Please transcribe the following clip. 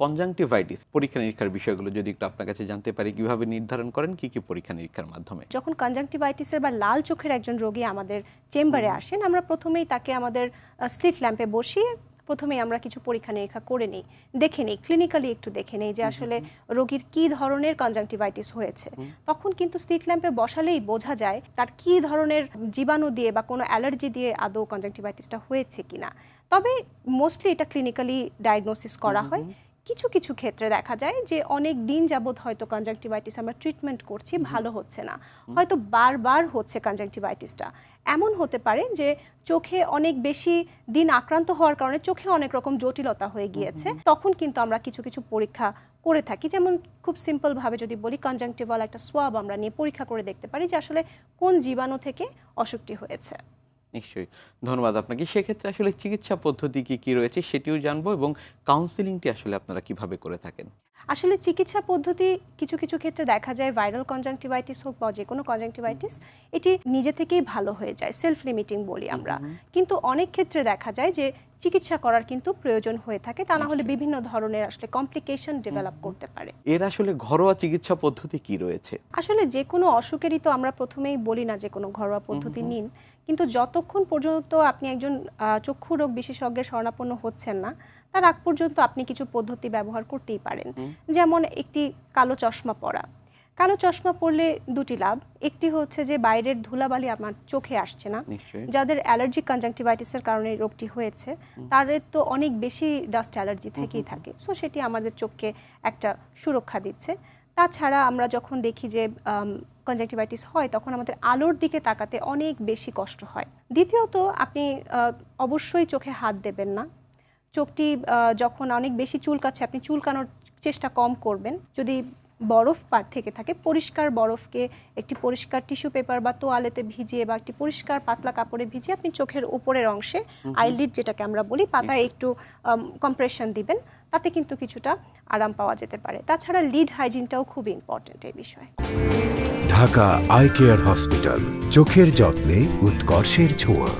Conjunctivitis পরীক্ষা নিরীক্ষার বিষয়গুলো যদি একটু আপনার কাছে জানতে পারি কীভাবে নির্ধারণ করেন কি কি পরীক্ষা নিরীক্ষার মাধ্যমে? যখন কনজাংটিভাইটিসের বা লাল চোখের একজন রোগী আমাদের চেম্বারে আসেন আমরা প্রথমেই তাকে আমাদের স্লিট ল্যাম্পে বসিয়ে প্রথমে আমরা কিছু পরীক্ষা নিরীক্ষা করে নিই। দেখে নিই ক্লিনিক্যালি একটু দেখে নিই যে আসলে রোগীর কি ধরনের কনজাংটিভাইটিস হয়েছে। তখন কিন্তু স্লিট ল্যাম্পে বসালেই বোঝা যায় তার কি ধরনের জীবাণু দিয়ে বা কোনো অ্যালার্জি দিয়ে আদৌ কনজাংটিভাইটিসটা হয়েছে কিনা। তবে মোস্টলি এটা ক্লিনিক্যালি ডায়াগনোসিস করা হয়। কিছু কিছু ক্ষেত্রে দেখা যায় যে অনেক দিন যাবত হয়তো কনজাংটিভাইটিস আমরা ট্রিটমেন্ট করছি ভালো হচ্ছে না। হয়তো বারবার হচ্ছে কনজাংটিভাইটিসটা এমন হতে পারে যে চোখে অনেক বেশি দিন আক্রান্ত হওয়ার কারণে চোখে অনেক রকম জটিলতা হয়ে গিয়েছে। তখন কিন্তু আমরা কিছু কিছু পরীক্ষা করে থাকি। যেমন খুব সিম্পল ভাবে যদি বলি কনজাংটিভাল একটা সোয়াব আমরা নিয়ে পরীক্ষা করে দেখতে পারি যে আসলে কোন জীবাণু থেকে অসুখটি হয়েছে। নিশ্চয়ই। ধন্যবাদ আপনাকে। সেক্ষেত্রে আসলে চিকিৎসা পদ্ধতি কি কি রয়েছে সেটিও জানব এবং কাউন্সিলিংটি আসলে আপনারা কীভাবে করে থাকেন? আসলে চিকিৎসা পদ্ধতি কিছু কিছু ক্ষেত্রে দেখা যায় ভাইরাল কনজাংটিভাইটিস হোক বা যে কোনো কনজাংটিভাইটিস এটি নিজে থেকেই ভালো হয়ে যায় সেলফ লিমিটিং বলি আমরা। কিন্তু অনেক ক্ষেত্রে দেখা যায় যে চিকিৎসা করার কিন্তু প্রয়োজন হয়ে থাকে তা না হলে বিভিন্ন ধরনের আসলে কমপ্লিকেশন ডেভেলপ করতে পারে। এর আসলে ঘরোয়া চিকিৎসা পদ্ধতি কি রয়েছে? আসলে যে কোনো অসুখেরই তো আমরা প্রথমেই বলি না যে কোনো ঘরোয়া পদ্ধতি নিন। কিন্তু যতক্ষণ পর্যন্ত আপনি একজন চক্ষু রোগ বিশেষজ্ঞের শরণাপন্ন হচ্ছেন না তার আগ পর্যন্ত আপনি কিছু পদ্ধতি ব্যবহার করতেই পারেন। যেমন একটি কালো চশমা পরা। কালো চশমা পরলে দুটি লাভ। একটি হচ্ছে যে বাইরের ধুলাবালি আমার চোখে আসছে না। যাদের অ্যালার্জিক কনজাংটিভাইটিসের কারণে রোগটি হয়েছে তাদের তো অনেক বেশি ডাস্ট অ্যালার্জি থেকেই থাকে। সো সেটি আমাদের চোখকে একটা সুরক্ষা দিচ্ছে। তাছাড়া আমরা যখন দেখি যে কনজাংটিভাইটিস হয় তখন আমাদের আলোর দিকে তাকাতে অনেক বেশি কষ্ট হয়। দ্বিতীয়ত আপনি অবশ্যই চোখে হাত দেবেন না। চোখটি যখন অনেক বেশি চুলকাচ্ছে আপনি চুলকানোর চেষ্টা কম করবেন। যদি বরফ পার থেকে থাকে পরিষ্কার বরফকে একটি পরিষ্কার টিস্যু পেপার বা তোয়ালেতে ভিজিয়ে বা একটি পরিষ্কার পাতলা কাপড়ে ভিজিয়ে আপনি চোখের উপরের অংশে আইলিড যেটাকে আমরা বলি পাতায় একটু কম্প্রেশন দিবেন। তাতে কিন্তু কিছুটা আরাম পাওয়া যেতে পারে। তাছাড়া লিড হাইজিনটাও খুব ইম্পর্টেন্ট এই বিষয়ে। ঢাকা আই কেয়ার হসপিটাল চোখের যত্নে উৎকর্ষের ছোঁয়া।